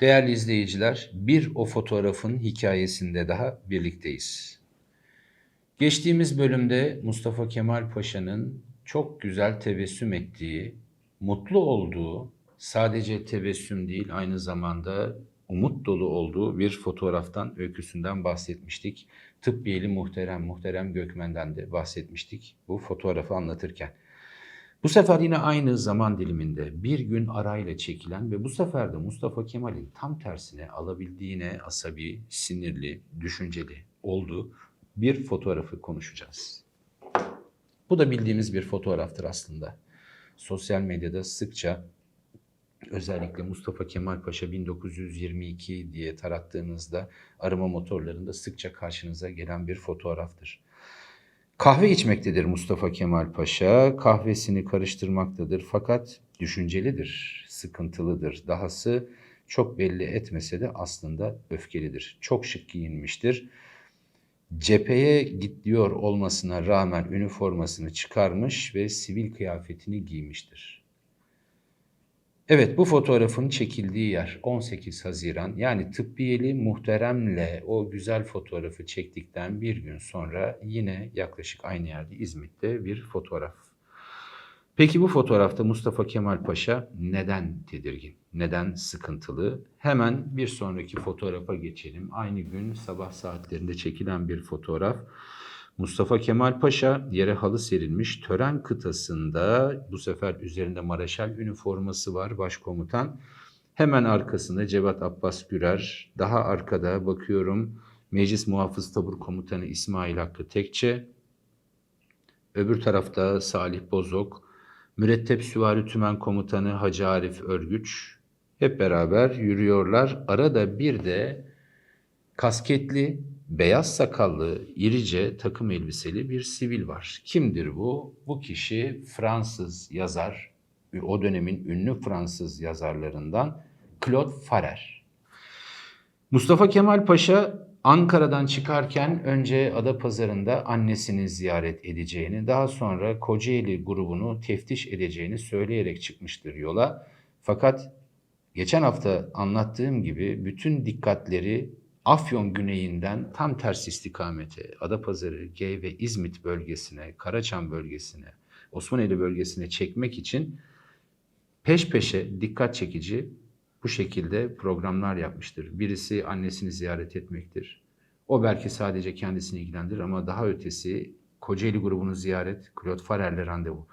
Değerli izleyiciler, bir o fotoğrafın hikayesinde daha birlikteyiz. Geçtiğimiz bölümde Mustafa Kemal Paşa'nın çok güzel tebessüm ettiği, mutlu olduğu, sadece tebessüm değil aynı zamanda umut dolu olduğu bir fotoğraftan, öyküsünden bahsetmiştik. Tıbbiyeli Muhterem, Muhterem Gökmen'den de bahsetmiştik bu fotoğrafı anlatırken. Bu sefer yine aynı zaman diliminde bir gün arayla çekilen ve bu sefer de Mustafa Kemal'in tam tersine alabildiğine asabi, sinirli, düşünceli olduğu bir fotoğrafı konuşacağız. Bu da bildiğimiz bir fotoğraftır aslında. Sosyal medyada sıkça özellikle Mustafa Kemal Paşa 1922 diye tarattığınızda arama motorlarında sıkça karşınıza gelen bir fotoğraftır. Kahve içmektedir Mustafa Kemal Paşa, kahvesini karıştırmaktadır fakat düşüncelidir, sıkıntılıdır. Dahası çok belli etmese de aslında öfkelidir. Çok şık giyinmiştir. Cepheye gidiyor olmasına rağmen üniformasını çıkarmış ve sivil kıyafetini giymiştir. Evet bu fotoğrafın çekildiği yer 18 Haziran yani tıbbiyeli muhteremle o güzel fotoğrafı çektikten bir gün sonra yine yaklaşık aynı yerde İzmit'te bir fotoğraf. Peki bu fotoğrafta Mustafa Kemal Paşa neden tedirgin, neden sıkıntılı? Hemen bir sonraki fotoğrafa geçelim. Aynı gün sabah saatlerinde çekilen bir fotoğraf. Mustafa Kemal Paşa yere halı serilmiş tören kıtasında bu sefer üzerinde Maraşal üniforması var başkomutan. Hemen arkasında Cevat Abbas Gürer, daha arkada bakıyorum Meclis Muhafız Tabur Komutanı İsmail Hakkı Tekçe, öbür tarafta Salih Bozok, Mürettep Süvari Tümen Komutanı Hacı Arif Örgüç hep beraber yürüyorlar. Arada bir de kasketli, beyaz sakallı, irice takım elbiseli bir sivil var. Kimdir bu? Bu kişi Fransız yazar, o dönemin ünlü Fransız yazarlarından Claude Farrer. Mustafa Kemal Paşa Ankara'dan çıkarken önce Adapazarı'nda annesini ziyaret edeceğini, daha sonra Kocaeli grubunu teftiş edeceğini söyleyerek çıkmıştır yola. Fakat geçen hafta anlattığım gibi bütün dikkatleri Afyon güneyinden tam ters istikamete, Adapazarı, G ve İzmit bölgesine, Karaçam bölgesine, Osmaneli bölgesine çekmek için peş peşe dikkat çekici bu şekilde programlar yapmıştır. Birisi annesini ziyaret etmektir. O belki sadece kendisini ilgilendirir ama daha ötesi Kocaeli grubunu ziyaret, Claude Farrer'le randevu.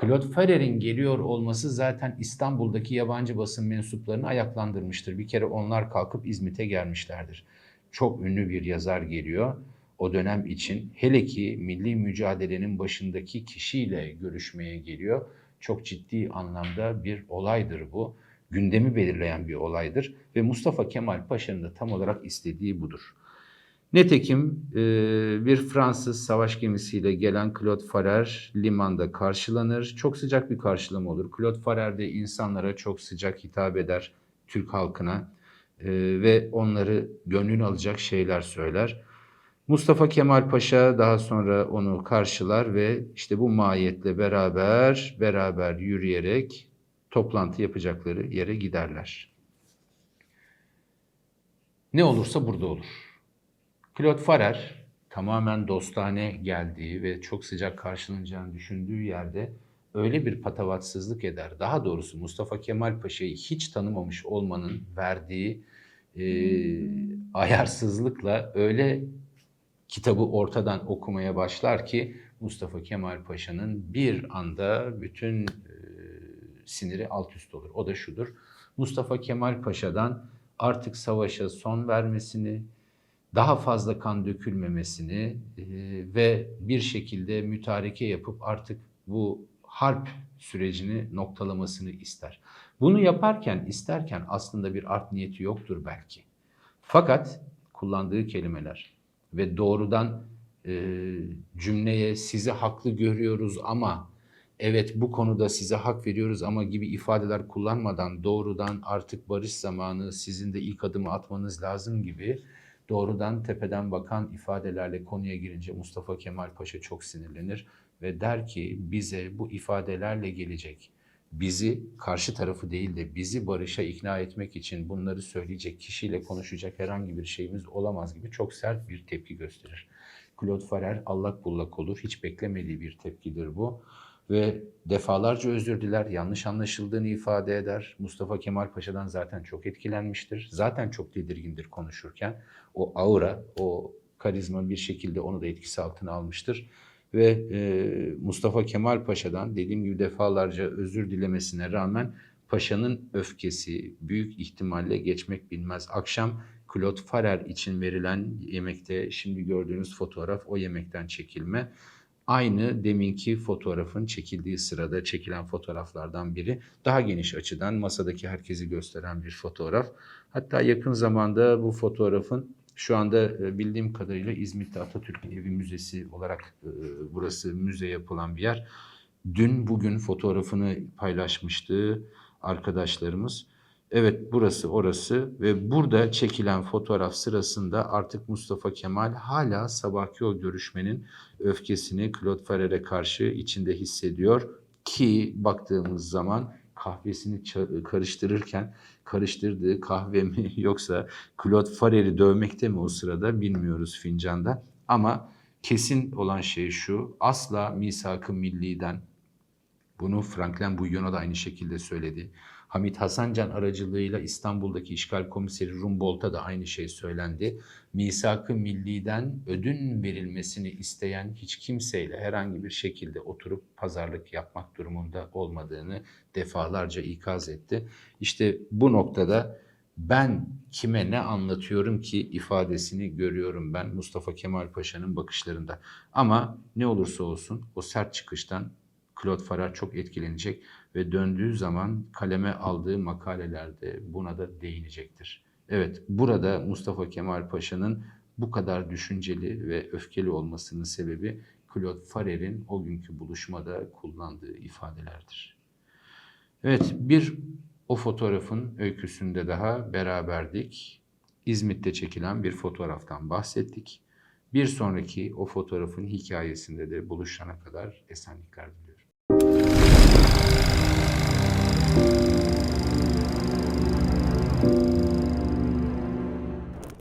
Claude Farrer'in geliyor olması zaten İstanbul'daki yabancı basın mensuplarını ayaklandırmıştır. Bir kere onlar kalkıp İzmit'e gelmişlerdir. Çok ünlü bir yazar geliyor o dönem için. Hele ki milli mücadelenin başındaki kişiyle görüşmeye geliyor. Çok ciddi anlamda bir olaydır bu. Gündemi belirleyen bir olaydır ve Mustafa Kemal Paşa'nın da tam olarak istediği budur. Netekim e, bir Fransız savaş gemisiyle gelen Claude Farrer limanda karşılanır. Çok sıcak bir karşılama olur. Claude Farrer de insanlara çok sıcak hitap eder Türk halkına e, ve onları gönlünü alacak şeyler söyler. Mustafa Kemal Paşa daha sonra onu karşılar ve işte bu mahiyetle beraber beraber yürüyerek toplantı yapacakları yere giderler. Ne olursa burada olur. Claude Farrer tamamen dostane geldiği ve çok sıcak karşılanacağını düşündüğü yerde öyle bir patavatsızlık eder. Daha doğrusu Mustafa Kemal Paşa'yı hiç tanımamış olmanın verdiği e, ayarsızlıkla öyle kitabı ortadan okumaya başlar ki Mustafa Kemal Paşa'nın bir anda bütün e, siniri alt üst olur. O da şudur. Mustafa Kemal Paşa'dan artık savaşa son vermesini, daha fazla kan dökülmemesini e, ve bir şekilde mütareke yapıp artık bu harp sürecini noktalamasını ister. Bunu yaparken, isterken aslında bir art niyeti yoktur belki. Fakat kullandığı kelimeler ve doğrudan e, cümleye sizi haklı görüyoruz ama evet bu konuda size hak veriyoruz ama gibi ifadeler kullanmadan doğrudan artık barış zamanı sizin de ilk adımı atmanız lazım gibi doğrudan tepeden bakan ifadelerle konuya girince Mustafa Kemal Paşa çok sinirlenir ve der ki bize bu ifadelerle gelecek bizi karşı tarafı değil de bizi barışa ikna etmek için bunları söyleyecek kişiyle konuşacak herhangi bir şeyimiz olamaz gibi çok sert bir tepki gösterir. Claude Farrer allak bullak olur. Hiç beklemediği bir tepkidir bu. Ve defalarca özür diler, yanlış anlaşıldığını ifade eder. Mustafa Kemal Paşa'dan zaten çok etkilenmiştir. Zaten çok tedirgindir konuşurken. O aura, o karizma bir şekilde onu da etkisi altına almıştır. Ve e, Mustafa Kemal Paşa'dan dediğim gibi defalarca özür dilemesine rağmen Paşa'nın öfkesi büyük ihtimalle geçmek bilmez. Akşam Claude Farrer için verilen yemekte şimdi gördüğünüz fotoğraf o yemekten çekilme. Aynı deminki fotoğrafın çekildiği sırada çekilen fotoğraflardan biri. Daha geniş açıdan masadaki herkesi gösteren bir fotoğraf. Hatta yakın zamanda bu fotoğrafın şu anda e, bildiğim kadarıyla İzmit'te Atatürk Evi Müzesi olarak e, burası müze yapılan bir yer. Dün bugün fotoğrafını paylaşmıştı arkadaşlarımız. Evet burası orası ve burada çekilen fotoğraf sırasında artık Mustafa Kemal hala sabahki o görüşmenin öfkesini Claude Farrer'e karşı içinde hissediyor ki baktığımız zaman kahvesini karıştırırken karıştırdığı kahve mi yoksa Claude Farrer'i dövmekte mi o sırada bilmiyoruz fincanda ama kesin olan şey şu asla misak-ı milliden bunu Franklin Bouillon'a da aynı şekilde söyledi. Hamit Hasancan aracılığıyla İstanbul'daki işgal komiseri Rumboldt'a da aynı şey söylendi. Misak-ı milliden ödün verilmesini isteyen hiç kimseyle herhangi bir şekilde oturup pazarlık yapmak durumunda olmadığını defalarca ikaz etti. İşte bu noktada ben kime ne anlatıyorum ki ifadesini görüyorum ben Mustafa Kemal Paşa'nın bakışlarında. Ama ne olursa olsun o sert çıkıştan Claude Farrar çok etkilenecek ve döndüğü zaman kaleme aldığı makalelerde buna da değinecektir. Evet, burada Mustafa Kemal Paşa'nın bu kadar düşünceli ve öfkeli olmasının sebebi Claude Farrer'in o günkü buluşmada kullandığı ifadelerdir. Evet, bir o fotoğrafın öyküsünde daha beraberdik. İzmit'te çekilen bir fotoğraftan bahsettik. Bir sonraki o fotoğrafın hikayesinde de buluşana kadar esenlikler diliyorum.